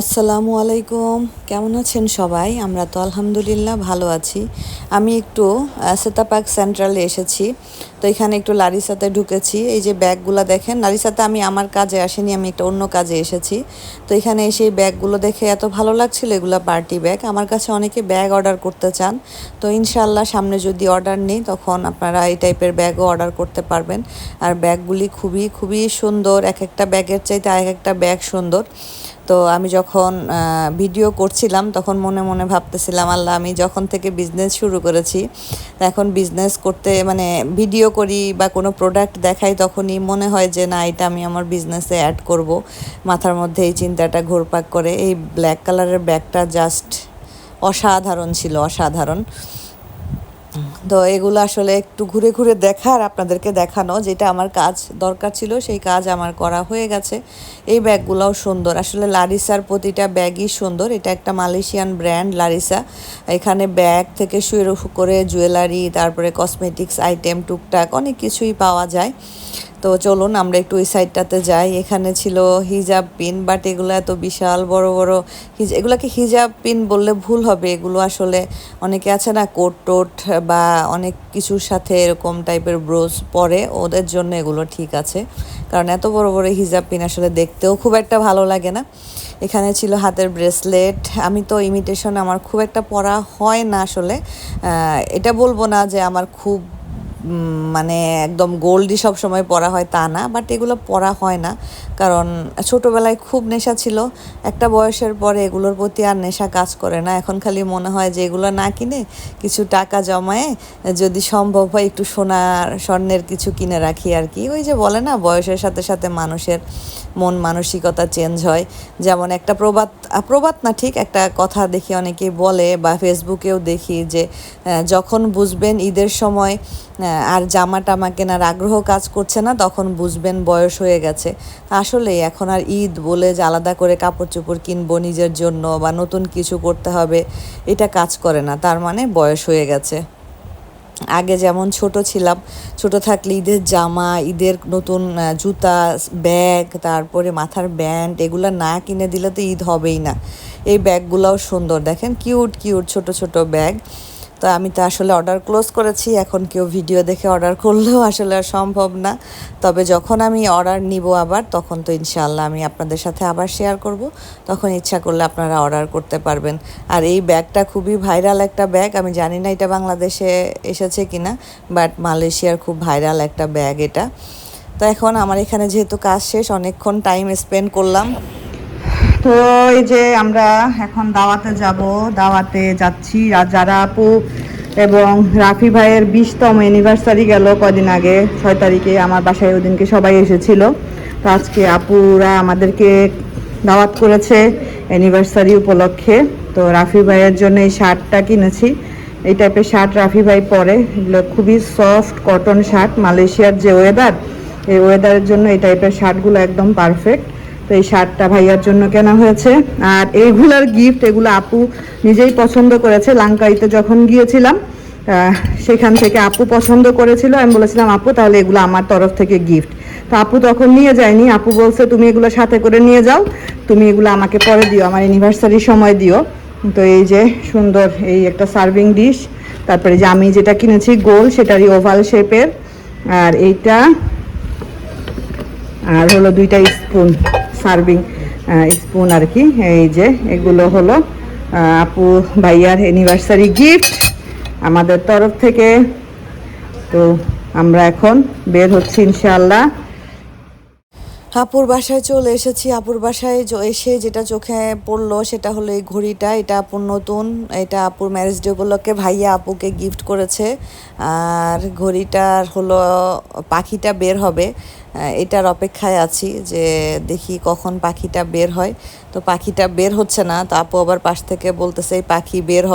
আসসালামু আলাইকুম। কেমন আছেন সবাই? আমরা তো আলহামদুলিল্লাহ ভালো আছি। আমি একটু সেতাপাক সেন্ট্রালে এসেছি। তো এখানে একটু লারিসাতে ঢুকেছি। এই যে ব্যাগগুলো দেখেন, লারিসাতে আমি আমার কাজে আসিনি, আমি একটা অন্য কাজে এসেছি। তো এখানে এসে এই ব্যাগগুলো দেখে এত ভালো লাগছিল, এগুলো পার্টি ব্যাগ। আমার কাছে অনেকে ব্যাগ অর্ডার করতে চান। তো ইনশাল্লাহ সামনে যদি অর্ডার নেই, তখন আপনারা এই টাইপের ব্যাগও অর্ডার করতে পারবেন। আর ব্যাগগুলি খুবই খুবই সুন্দর, এক একটা ব্যাগের চাইতে এক একটা ব্যাগ সুন্দর। তো আমি যখন ভিডিও করছিলাম, তখন মনে মনে ভাবতেছিলাম, আল্লাহ, আমি যখন থেকে বিজনেস শুরু করেছি, এখন বিজনেস করতে মানে ভিডিও করি বা কোনো প্রোডাক্ট দেখাই, তখনই মনে হয় যে না, এটা আমি আমার বিজনেসে অ্যাড করব। মাথার মধ্যে এই চিন্তাটা ঘোরপাক করে। এই ব্ল্যাক কালারের ব্যাগটা জাস্ট অসাধারণ ছিল, অসাধারণ। তো এগুলো আসলে একটু ঘুরে ঘুরে দেখার আপনাদেরকে দেখানো, যেটা আমার কাজ দরকার ছিল, সেই কাজ আমার করা হয়ে গেছে। এই ব্যাগগুলোও সুন্দর। আসলে লারিসার প্রতিটা ব্যাগই সুন্দর। এটা একটা মালয়েশিয়ান ব্র্যান্ড, লারিসা। এখানে ব্যাগ থেকে শুয়ে করে জুয়েলারি, তারপরে কসমেটিক্স আইটেম, টুকটাক অনেক কিছুই পাওয়া যায়। তো চলুন আমরা একটু ওই সাইডটাতে যাই। এখানে ছিল হিজাব পিন বাট এগুলো এত বিশাল, বড় বড় এগুলোকে হিজাব পিন বললে ভুল হবে। এগুলো আসলে অনেকে আছে না, কোট টোট বা অনেক কিছুর সাথে এরকম টাইপের ব্রোজ পরে, ওদের জন্য এগুলো ঠিক আছে। কারণ এত বড় বড় হিজাব পিন আসলে দেখতেও খুব একটা ভালো লাগে না। এখানে ছিল হাতের ব্রেসলেট আমি তো ইমিটেশন আমার খুব একটা পরা হয় না আসলে। এটা বলব না যে আমার খুব মানে একদম গোল্ডই সব সময় পরা হয় তা না বাট এগুলো পরা হয় না। কারণ ছোটোবেলায় খুব নেশা ছিল, একটা বয়সের পরে এগুলোর প্রতি আর নেশা কাজ করে না। এখন খালি মনে হয় যে এগুলো না কিনে কিছু টাকা জমায়ে যদি সম্ভব হয় একটু সোনার, স্বর্ণের কিছু কিনে রাখি আর কি। ওই যে বলে না, বয়সের সাথে সাথে মানুষের মন মানসিকতা চেঞ্জ হয়। যেমন একটা প্রবাদ প্রবাদ না, ঠিক একটা কথা দেখি অনেকেই বলে বা ফেসবুকেও দেখি যে যখন বুঝবেন ঈদের সময় আর জামা টামা কেনার আগ্রহ কাজ করছে না, তখন বুঝবেন বয়স হয়ে গেছে। আসলে এখন আর ঈদ বলে যে আলাদা করে কাপড় চোপড় কিনবো নিজের জন্য বা নতুন কিছু করতে হবে, এটা কাজ করে না। তার মানে বয়স হয়ে গেছে। আগে যেমন ছোট ছিলাম, ছোট থাকলে ঈদের জামা, ঈদের নতুন জুতা, ব্যাগ, তারপরে মাথার ব্যান্ড, এগুলো না কিনে দিলে তো ঈদ হবেই না। এই ব্যাগগুলোও সুন্দর। দেখেন কিউট কিউট ছোট ছোট ব্যাগ। তো আমি তো আসলে অর্ডার ক্লোজ করেছি, এখন কেউ ভিডিও দেখে অর্ডার করলেও আসলে আর সম্ভব না। তবে যখন আমি অর্ডার নিব আবার, তখন তো ইনশাআল্লাহ আমি আপনাদের সাথে আবার শেয়ার করব। তখন ইচ্ছা করলে আপনারা অর্ডার করতে পারবেন। আর এই ব্যাগটা খুবই ভাইরাল একটা ব্যাগ, আমি জানি না এটা বাংলাদেশে এসেছে কি না বাট মালয়েশিয়ার খুব ভাইরাল একটা ব্যাগ এটা। তো এখন আমার এখানে যেহেতু কাজ শেষ, অনেকক্ষণ টাইম স্পেন্ড করলাম। তো এই যে আমরা এখন দাওয়াতে যাব, দাওয়াতে যাচ্ছি। আর যারা আপু এবং রাফি ভাইয়ের বিশতম অ্যানিভার্সারি গেল কদিন আগে, ছয় তারিখে আমার বাসায় ওদিনকে সবাই এসেছিল। তো আজকে আপুরা আমাদেরকে দাওয়াত করেছে অ্যানিভার্সারি উপলক্ষে। তো রাফি ভাইয়ের জন্য এই শার্টটা কিনেছি। এই টাইপের শার্ট রাফি ভাই পরে। এগুলো খুবই সফট কটন শার্ট, মালয়েশিয়ার যে ওয়েদার এই ওয়েদারের জন্য এই টাইপের শার্টগুলো একদম পারফেক্ট তো এই শার্টটা ভাইয়ার জন্য কেনা হয়েছে। আর এইগুলার গিফট এগুলো আপু নিজেই পছন্দ করেছে। লাঙ্কাইতে যখন গিয়েছিলাম সেখান থেকে আপু পছন্দ করেছিল। আমি বলেছিলাম, আপু, তাহলে এগুলো আমার তরফ থেকে গিফট তো আপু তখন নিয়ে যায়নি। আপু বলছে, তুমি এগুলো সাথে করে নিয়ে যাও। তুমি এগুলো আমাকে পরে দিও। আমার অ্যানিভার্সারির সময় দিও। তো এই যে সুন্দর এই একটা সার্ভিং ডিশ তারপরে যে আমি যেটা কিনেছি, গোল, সেটারই ওভাল শেপের আর এইটা, আর হলো দুইটা স্পুন সার্ভিং স্পুন আর কি। এই যে, এগুলো হলো আপু ভাইয়ার অ্যানিভার্সারি গিফট আমাদের তরফ থেকে। তো আমরা এখন বের হচ্ছি ইনশাআল্লাহ। আপুর বাসায় চলে এসেছি। আপুর বাসায় এসে যেটা চোখে পড়ল সেটা হলো এই ঘড়িটা। এটা আপুর নতুন। এটা আপুর ম্যারেজ ডে উপলক্ষে ভাইয়া আপুকে গিফট করেছে। আর ঘড়িটার হলো পাখিটা বের হবে। এটার অপেক্ষায় আছি যে দেখি কখন পাখিটা বের হয়। তো পাখিটা বের হচ্ছে না। তো আপু আবার পাশ থেকে বলতেছে, এই পাখি বের হ।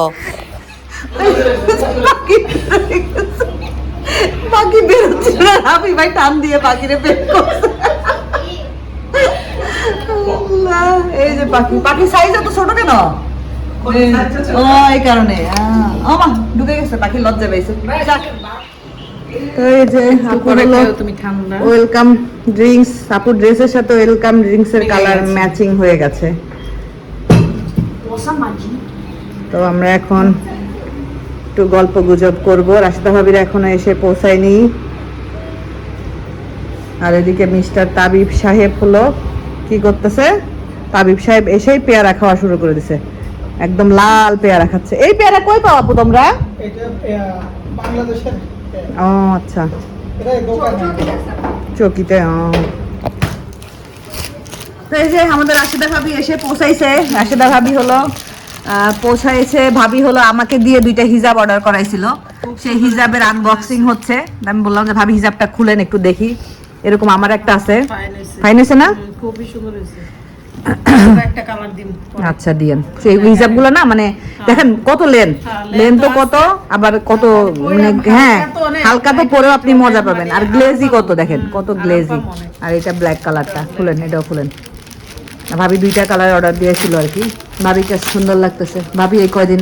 পাখি বের হচ্ছে না। আমি ভাই টান দিয়ে পাখিরে বের করছে। এই যে পাখি। পাখি সাইজ এত ছোট কেন? ও এই কারণে। আহ, ও মা ঢুকে গেছে পাখি লজ্জা পাইছে। এই যে তুমি ঠান্ডা ওয়েলকাম ড্রিঙ্কস আপুর ড্রেসের সাথে ওয়েলকাম ড্রিঙ্কস এর কালার ম্যাচিং হয়ে গেছে। তো আমরা এখন একটু গল্প গুজব করব। রাশিদা ভাবিরা এখনও এসে পৌঁছায়নি। আর এদিকে মিস্টার তাবিব সাহেব হলো কি করতেছে? তাবিব সাহেব এসেই পেয়ারা খাওয়া শুরু করে দিছে। একদম লাল পেয়ারা খাচ্ছে। এই পেয়ারা কই পাও আপু তোমরা? ও আচ্ছা। চকিতে ও। তো এই যে আমাদের রাশিদা ভাবি এসে পৌঁছাইছে। রাশিদা ভাবি হলো পৌঁছাইছে। ভাবি হলো আমাকে দিয়ে দুইটা হিজাব অর্ডার করাইছিল। সেই হিজাবের আনবক্সিং হচ্ছে। আমি বললাম যে ভাবি হিজাবটা খুলেন একটু দেখি। এরকম আমার একটা আছে। ফাইন হয়েছে। না? খুবই সুন্দর হয়েছে। আচ্ছা দিয়েন। সেই হিজাবগুলো না মানে দেখেন কত লেন লেন তো কত আবার কত মানে হ্যাঁ হালকা তো পরেও আপনি মজা পাবেন। আর গ্লেজি কত দেখেন? কত গ্লেজি আর এটা ব্ল্যাক কালারটা খুলেন এটাও খুলেন। ভাবি দুইটা কালার অর্ডার দিয়েছিল আর কি। ভাবিকে সুন্দর লাগতেছে। ভাবি এই কয়দিন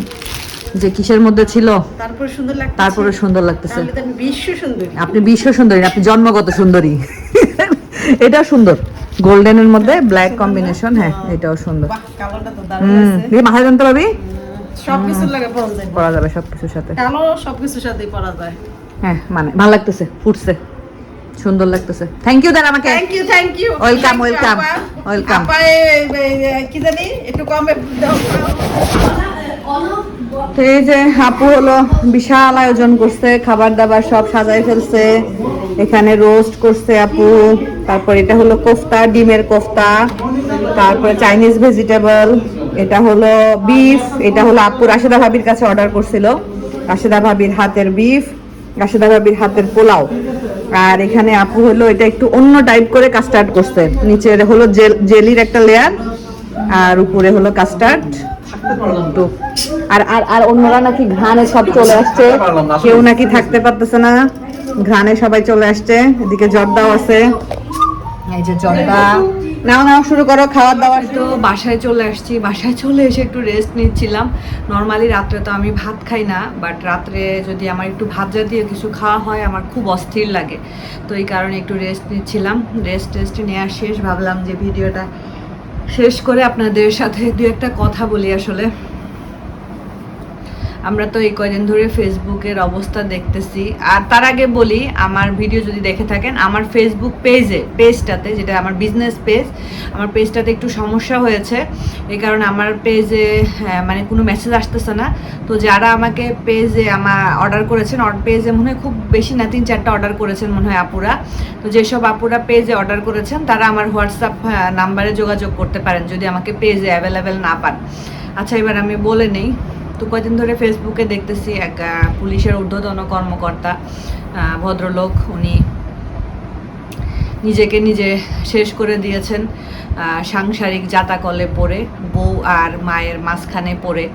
যে কিসের মধ্যে ছিল? তারপর সুন্দর লাগছে তারপরে সুন্দর লাগতেছে। তাহলে আমি বিশ্ব সুন্দরী। আপনি বিশ্ব সুন্দরী আপনি জন্মগত সুন্দরী। এটা সুন্দর। গোল্ডেনের মধ্যে ব্ল্যাক কম্বিনেশন হ্যাঁ এটাও সুন্দর। বাহ কালারটা তো দারুণ হুম মাথায় জানতে পারবি? সবকিছু লাগে পরা যাবে সবকিছুর সাথে। কালো সবকিছুর সাথেই পরা যায়। হ্যাঁ মানে ভালো লাগতেছে ফুটছে। সুন্দর লাগতেছে। থ্যাংক ইউ দেন আমাকে। থ্যাংক ইউ থ্যাংক ইউ এই- এই- এই- কি জানি? একটু কমে দাও। এই যে আপু হলো বিশাল আয়োজন করছে খাবার দাবার সব সাজাই ফেলছে, এখানে রোস্ট করছে আপু, তারপর এটা হলো কোফতা, ডিমের কোফতা, তারপরে চাইনিজ ভেজিটেবল এটা হলো বিফ এটা হলো আপু রাশেদা ভাবির কাছে অর্ডার করছিল, রাশেদা ভাবির হাতের বিফ রাশেদা ভাবির হাতের পোলাও। আর এখানে আপু হলো এটা একটু অন্য টাইপ করে কাস্টার্ড করছে নিচে হলো জেল- জেলির একটা লেয়ার আর উপরে হলো কাস্টার্ড আর আর আর অন্যরা নাকি ঘ্রাণে সব চলে আসছে। কেউ নাকি থাকতে পারতেছে না। ঘ্রাণে সবাই চলে আসছে। এদিকে জর্দাও আছে। এই যে জর্দা। নাও নাও শুরু করো খাওয়ার দাওয়ার তো বাসায় চলে আসছি। বাসায় চলে এসে একটু রেস্ট নিচ্ছিলাম। নর্মালি রাত্রে তো আমি ভাত খাই না বাট রাত্রে যদি আমার একটু ভাত জাতীয় কিছু খাওয়া হয় আমার খুব অস্থির লাগে। তো এই কারণে একটু রেস্ট নিচ্ছিলাম। রেস্ট টেস্ট নেওয়ার শেষ ভাবলাম যে ভিডিওটা শেষ করে আপনাদের সাথে দু একটা কথা বলি আসলে। আমরা তো এই কয়দিন ধরে ফেসবুকের অবস্থা দেখতেছি। আর তার আগে বলি, আমার ভিডিও যদি দেখে থাকেন, আমার ফেসবুক পেজে পেজটাতে যেটা আমার বিজনেস পেজ আমার পেজটাতে একটু সমস্যা হয়েছে। এই কারণে আমার পেজে মানে কোনো মেসেজ আসতেছে না। তো যারা আমাকে পেজে আমার অর্ডার করেছেন পেজে মনে হয় খুব বেশি না, তিন চারটা অর্ডার করেছেন মনে হয় আপুরা। তো যেসব আপুরা পেজে অর্ডার করেছেন, তারা আমার হোয়াটসঅ্যাপ নাম্বারে যোগাযোগ করতে পারেন, যদি আমাকে পেজে অ্যাভেলেবেল না পান। আচ্ছা এবার আমি বলে নেই। তো কয়েকদিন ধরে ফেসবুকে দেখতেছি এক পুলিশের ঊর্ধ্বতন কর্মকর্তা ভদ্রলোক, উনি নিজেকে নিজে শেষ করে দিয়েছেন সাংসারিক জাতাকলে পড়ে, বউ আর মায়ের মাঝখানে পড়ে।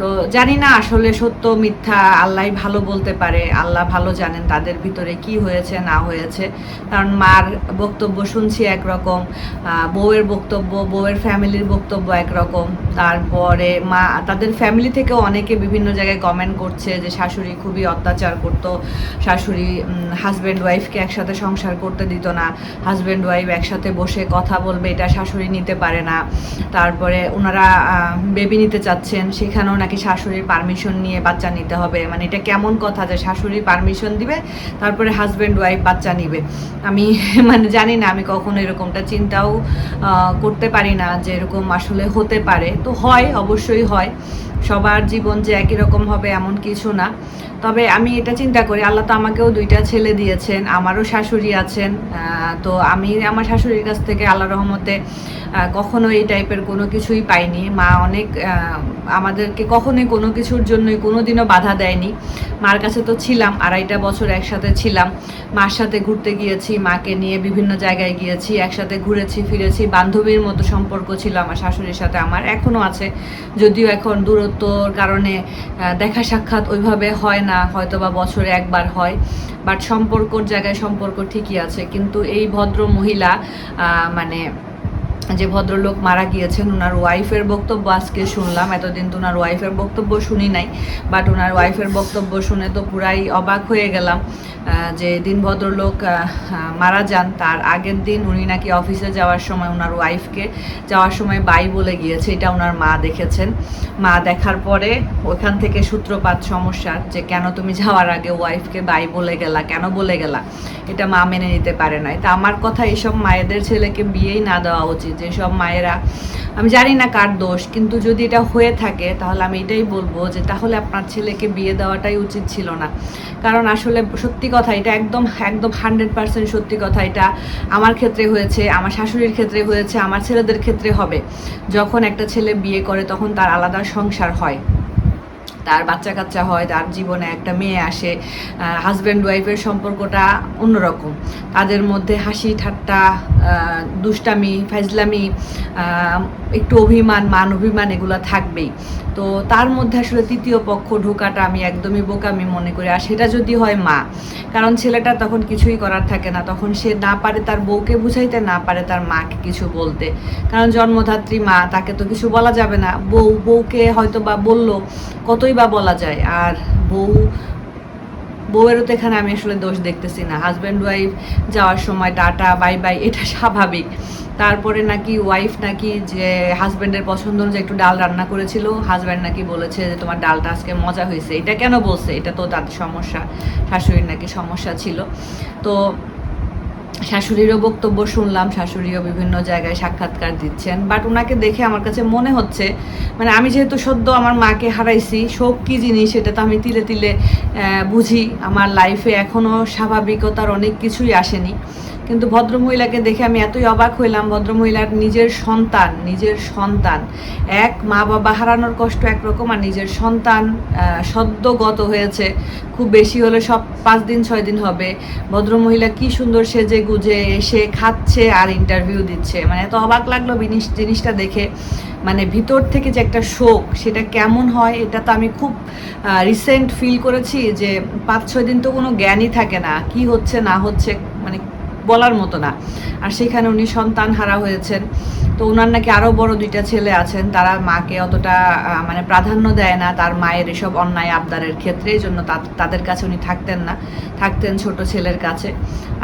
তো জানি না আসলে সত্য মিথ্যা আল্লাহ ভালো বলতে পারে, আল্লাহ ভালো জানেন তাদের ভিতরে কি হয়েছে, না হয়েছে। কারণ মার বক্তব্য শুনছি একরকম বউয়ের বক্তব্য, বউয়ের ফ্যামিলির বক্তব্য একরকম। তারপরে মা, তাদের ফ্যামিলি থেকে অনেকে বিভিন্ন জায়গায় কমেন্ট করছে যে শাশুড়ি খুবই অত্যাচার করত, শাশুড়ি হাজব্যান্ড ওয়াইফকে একসাথে সংসার করতে দিত না হাজব্যান্ড ওয়াইফ একসাথে বসে কথা বলবে, এটা শাশুড়ি নিতে পারে না। তারপরে ওনারা বেবি নিতে চাচ্ছেন, সেখানেও নাকি শাশুড়ির পারমিশন নিয়ে বাচ্চা নিতে হবে। মানে এটা কেমন কথা যে শাশুড়ি পারমিশন দিবে, তারপরে হাজব্যান্ড ওয়াইফ বাচ্চা নিবে। আমি মানে জানি না, আমি কখনো এরকমটা চিন্তাও করতে পারি না যে এরকম আসলে হতে পারে। তো হয়, অবশ্যই হয়। সবার জীবন যে একই রকম হবে এমন কিছু না। তবে আমি এটা চিন্তা করি, আল্লাহ তো আমাকেও দুইটা ছেলে দিয়েছেন, আমারও শাশুড়ি আছেন তো আমি আমার শাশুড়ির কাছ থেকে আল্লাহ রহমতে কখনো এই টাইপের কোনো কিছুই পাইনি। মা অনেক আমাদেরকে কখনোই কোনো কিছুর জন্যই কোনো দিনও বাধা দেয়নি। মার কাছে তো ছিলাম, আড়াইটা বছর একসাথে ছিলাম। মার সাথে ঘুরতে গিয়েছি, মাকে নিয়ে বিভিন্ন জায়গায় গিয়েছি, একসাথে ঘুরেছি, ফিরেছি। বান্ধবীর মতো সম্পর্ক ছিল আমার শাশুড়ির সাথে, আমার এখনও আছে। যদিও এখন দূরত্বর কারণে দেখা সাক্ষাৎ ওইভাবে হয় না হয়তো বা বছরে একবার হয়। বাট সম্পর্কর জায়গায় সম্পর্ক ঠিকই আছে। কিন্তু এই ভদ্র মহিলা মানে যে ভদ্রলোক মারা গিয়েছেন ওনার ওয়াইফের বক্তব্য আজকে শুনলাম। এতদিন তো ওনার ওয়াইফের বক্তব্য শুনি নাই বাট ওনার ওয়াইফের বক্তব্য শুনে তো পুরাই অবাক হয়ে গেলাম যে দিন ভদ্রলোক মারা যান, তার আগের দিন উনি নাকি অফিসে যাওয়ার সময় ওনার ওয়াইফকে যাওয়ার সময় বাই বলে গিয়েছে, এটা ওনার মা দেখেছেন। মা দেখার পরে ওখান থেকে সূত্রপাত সমস্যার যে কেন তুমি যাওয়ার আগে ওয়াইফকে বাই বলে গেলা, কেন বলে গেলা? এটা মা মেনে নিতে পারে নাই। তা আমার কথা এইসব মায়েদের ছেলেকে বিয়েই না দেওয়া উচিত। যেসব মায়েরা, আমি জানি না কার দোষ, কিন্তু যদি এটা হয়ে থাকে, তাহলে আমি এটাই বলব যে তাহলে আপনার ছেলেকে বিয়ে দেওয়াটাই উচিত ছিল না। কারণ আসলে সত্যি কথা, এটা একদম একদম হান্ড্রেড পার্সেন্ট সত্যি কথা, এটা আমার ক্ষেত্রে হয়েছে, আমার শাশুড়ির ক্ষেত্রে হয়েছে, আমার ছেলেদের ক্ষেত্রে হবে। যখন একটা ছেলে বিয়ে করে, তখন তার আলাদা সংসার হয়। তার বাচ্চা কাচ্চা হয়, তার জীবনে একটা মেয়ে আসে হাজব্যান্ড ওয়াইফের সম্পর্কটা অন্যরকম। তাদের মধ্যে হাসি, ঠাট্টা দুষ্টামি ফাইজলামি একটু অভিমান, মান অভিমান এগুলো থাকবেই। তো তার মধ্যে আসলে তৃতীয় পক্ষ ঢোকাটা আমি একদমই বোকামি মনে করি। আর সেটা যদি হয় মা, কারণ ছেলেটা তখন কিছুই করার থাকে না। তখন সে না পারে তার বউকে বুঝাইতে, না পারে তার মাকে কিছু বলতে। কারণ জন্মধাত্রী মা, তাকে তো কিছু বলা যাবে না। বউ, বউকে হয়তো বা বলল, কতই বা বলা যায়। আর বউ বউয়েরও তো এখানে আমি আসলে দোষ দেখতেছি না। হাজব্যান্ড ওয়াইফ যাওয়ার সময় টাটা বাই বাই এটা স্বাভাবিক। তারপরে নাকি ওয়াইফ নাকি যে হাজব্যান্ডের পছন্দ অনুযায়ী একটু ডাল রান্না করেছিল হাজব্যান্ড নাকি বলেছে যে তোমার ডালটা আজকে মজা হয়েছে। এটা কেন বলছে? এটা তো তাদের সমস্যা, শাশুড়ির নাকি সমস্যা ছিল। তো শাশুড়িরও বক্তব্য শুনলাম, শাশুড়িও বিভিন্ন জায়গায় সাক্ষাৎকার দিচ্ছেন বাট ওনাকে দেখে আমার কাছে মনে হচ্ছে মানে আমি যেহেতু সদ্য আমার মাকে হারাইছি, শোক কী জিনিস সেটা তো আমি তিলে তিলে বুঝি, আমার লাইফে এখনও স্বাভাবিকতার অনেক কিছুই আসেনি, কিন্তু ভদ্রমহিলাকে দেখে আমি এতই অবাক হইলাম, ভদ্রমহিলার নিজের সন্তান নিজের সন্তান, এক মা বাবা হারানোর কষ্ট একরকম আর নিজের সন্তান সদ্যগত হয়েছে, খুব বেশি হলে সব পাঁচ দিন, ছয় দিন হবে, ভদ্রমহিলা কি সুন্দর সেজে গুজে সে খাচ্ছে আর ইন্টারভিউ দিচ্ছে। মানে এত অবাক লাগল জিনিস, জিনিসটা দেখে। মানে ভিতর থেকে যে একটা শোক, সেটা কেমন হয়, এটা তো আমি খুব রিসেন্ট ফিল করেছি যে পাঁচ, ছয় দিন তো কোনো জ্ঞানই থাকে না। কি হচ্ছে, না হচ্ছে মানে বলার মতো না। আর সেখানে উনি সন্তান হারা হয়েছেন। তো ওনার নাকি আরও বড় দুইটা ছেলে আছেন, তারা মাকে অতটা মানে প্রাধান্য দেয় না, তার মায়ের এসব অন্যায় আবদারের ক্ষেত্রে, এই জন্য তাদের কাছে উনি থাকতেন না, থাকতেন ছোট ছেলের কাছে।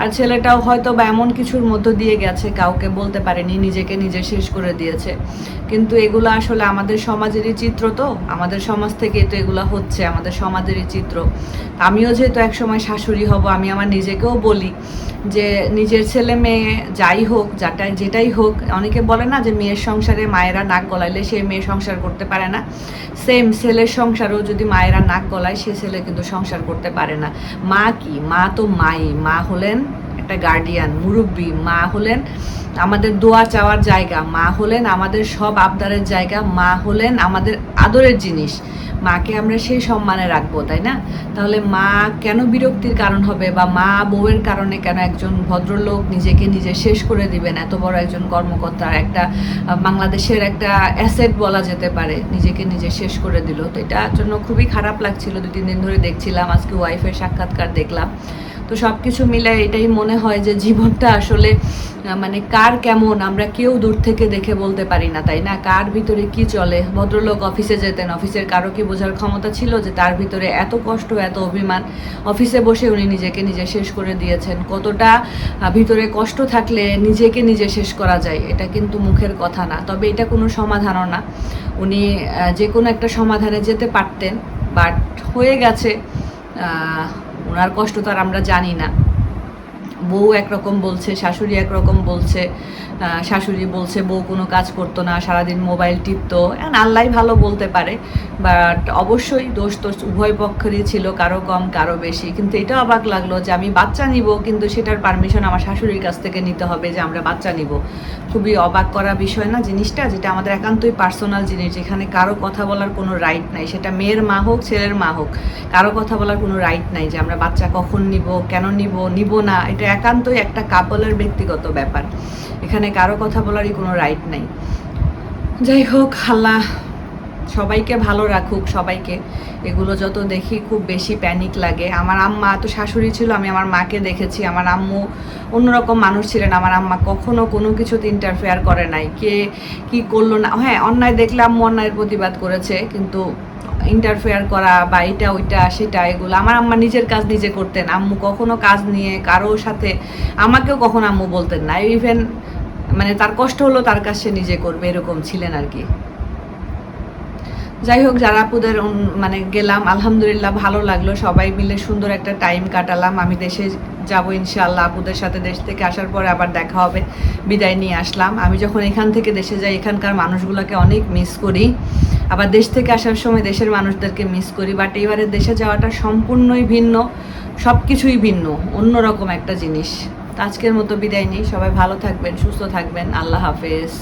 আর ছেলেটাও হয়তো বা এমন কিছুর মধ্য দিয়ে গেছে, কাউকে বলতে পারেনি, নিজেকে নিজে শেষ করে দিয়েছে। কিন্তু এগুলো আসলে আমাদের সমাজেরই চিত্র তো, আমাদের সমাজ থেকে তো এগুলো হচ্ছে, আমাদের সমাজেরই চিত্র। আমিও যেহেতু একসময় শাশুড়ি হব, আমি আমার নিজেকেও বলি যে, নিজের ছেলে মেয়ে যাই হোক, যাটাই, যেটাই হোক, অনেকে বলে না যে মেয়ের সংসারে মায়েরা নাক গলাইলে সে মেয়ে সংসার করতে পারে না। সেম ছেলের সংসারেও যদি মায়েরা নাক গলায়, সে ছেলে কিন্তু সংসার করতে পারে না। মা কি? মা তো মাই। মা হলেন একটা গার্ডিয়ান মুরব্বী, মা হলেন আমাদের দোয়া চাওয়ার জায়গা, মা হলেন আমাদের সব আবদারের জায়গা, মা হলেন আমাদের আদরের জিনিস। মাকে আমরা সেই সম্মানে রাখব, তাই না? তাহলে মা কেন বিরক্তির কারণ হবে বা মা বউয়ের কারণে কেন একজন ভদ্রলোক নিজেকে নিজে শেষ করে দিবেন? এত বড় একজন কর্মকর্তা, একটা বাংলাদেশের একটা অ্যাসেট বলা যেতে পারে, নিজেকে নিজে শেষ করে দিল। তো এটার জন্য খুবই খারাপ লাগছিল দু তিন দিন ধরে দেখছিলাম, আজকে ওয়াইফের সাক্ষাৎকার দেখলাম। তো সব কিছু মিলে এটাই মনে হয় যে জীবনটা আসলে মানে কার কেমন আমরা কেউ দূর থেকে দেখে বলতে পারি না, তাই না? কার ভিতরে কি চলে? ভদ্রলোক অফিসে যেতেন, অফিসের কারও কি বোঝার ক্ষমতা ছিল যে তার ভিতরে এত কষ্ট, এত অভিমান? অফিসে বসে উনি নিজেকে নিজে শেষ করে দিয়েছেন। কতটা ভিতরে কষ্ট থাকলে নিজেকে নিজে শেষ করা যায়, এটা কিন্তু মুখের কথা না। তবে এটা কোনো সমাধানও না। উনি যে কোনো একটা সমাধানে যেতে পারতেন, বাট হয়ে গেছে ওনার কষ্ট তো আর আমরা জানি না। বউ একরকম বলছে, শাশুড়ি একরকম বলছে শাশুড়ি বলছে, বউ কোনো কাজ করতো না, সারাদিন মোবাইল টিপতো। এখন আল্লাহ ভালো বলতে পারে বাট অবশ্যই দোষ তো উভয় পক্ষেরই ছিল, কারও কম, কারও বেশি। কিন্তু এটা অবাক লাগল যে আমি বাচ্চা নিব, কিন্তু সেটার পারমিশন আমার শাশুড়ির কাছ থেকে নিতে হবে যে আমরা বাচ্চা নিব। খুবই অবাক করা বিষয় না জিনিসটা, যেটা আমাদের একান্তই পার্সোনাল জিনিস, যেখানে কারও কথা বলার কোনো রাইট নাই। সেটা মেয়ের মা হোক, ছেলের মা হোক, কারও কথা বলার কোনো রাইট নাই যে আমরা বাচ্চা কখন নিব, কেন নিব নিব না, এটা একান্তই একটা কাপলের ব্যক্তিগত ব্যাপার। এখানে কারও কথা বলারই কোনো রাইট নাই। যাই হোক, আল্লাহ সবাইকে ভালো রাখুক, সবাইকে। এগুলো যত দেখি খুব বেশি প্যানিক লাগে। আমার আম্মা তো শাশুড়ি ছিল, আমি আমার মাকে দেখেছি। আমার আম্মু অন্যরকম মানুষ ছিলেন। আমার আম্মা কখনো কোনো কিছুতে ইন্টারফেয়ার করে নাই। কে কি করল না হ্যাঁ অন্যায় দেখলে আম্মু অন্যায়ের প্রতিবাদ করেছে, কিন্তু ইন্টারফেয়ার করা বা এটা, ওইটা, সেটা, এগুলো। আমার আম্মা নিজের কাজ নিজে করতেন। আম্মু কখনো কাজ নিয়ে কারোর সাথে, আমাকেও কখনো আম্মু বলতেন না। ইভেন মানে তার কষ্ট হলো তার কাজ সে নিজে করবে, এরকম ছিলেন আর কি। যাই হোক, যারা আপুদের মানে গেলাম, আলহামদুলিল্লাহ ভালো লাগল। সবাই মিলে সুন্দর একটা টাইম কাটালাম। আমি দেশে যাব ইনশাআল্লাহ আপুদের সাথে দেশ থেকে আসার পরে আবার দেখা হবে, বিদায় নিয়ে আসলাম। আমি যখন এখান থেকে দেশে যাই, এখানকার মানুষগুলোকে অনেক মিস করি। আবার দেশ থেকে আসার সময় দেশের মানুষদেরকে মিস করি। বাট এবারে দেশে যাওয়াটা সম্পূর্ণই ভিন্ন সব কিছুই ভিন্ন, অন্যরকম একটা জিনিস। আজকের মতো বিদায় নিই। সবাই ভালো থাকবেন, সুস্থ থাকবেন। আল্লাহ হাফেজ।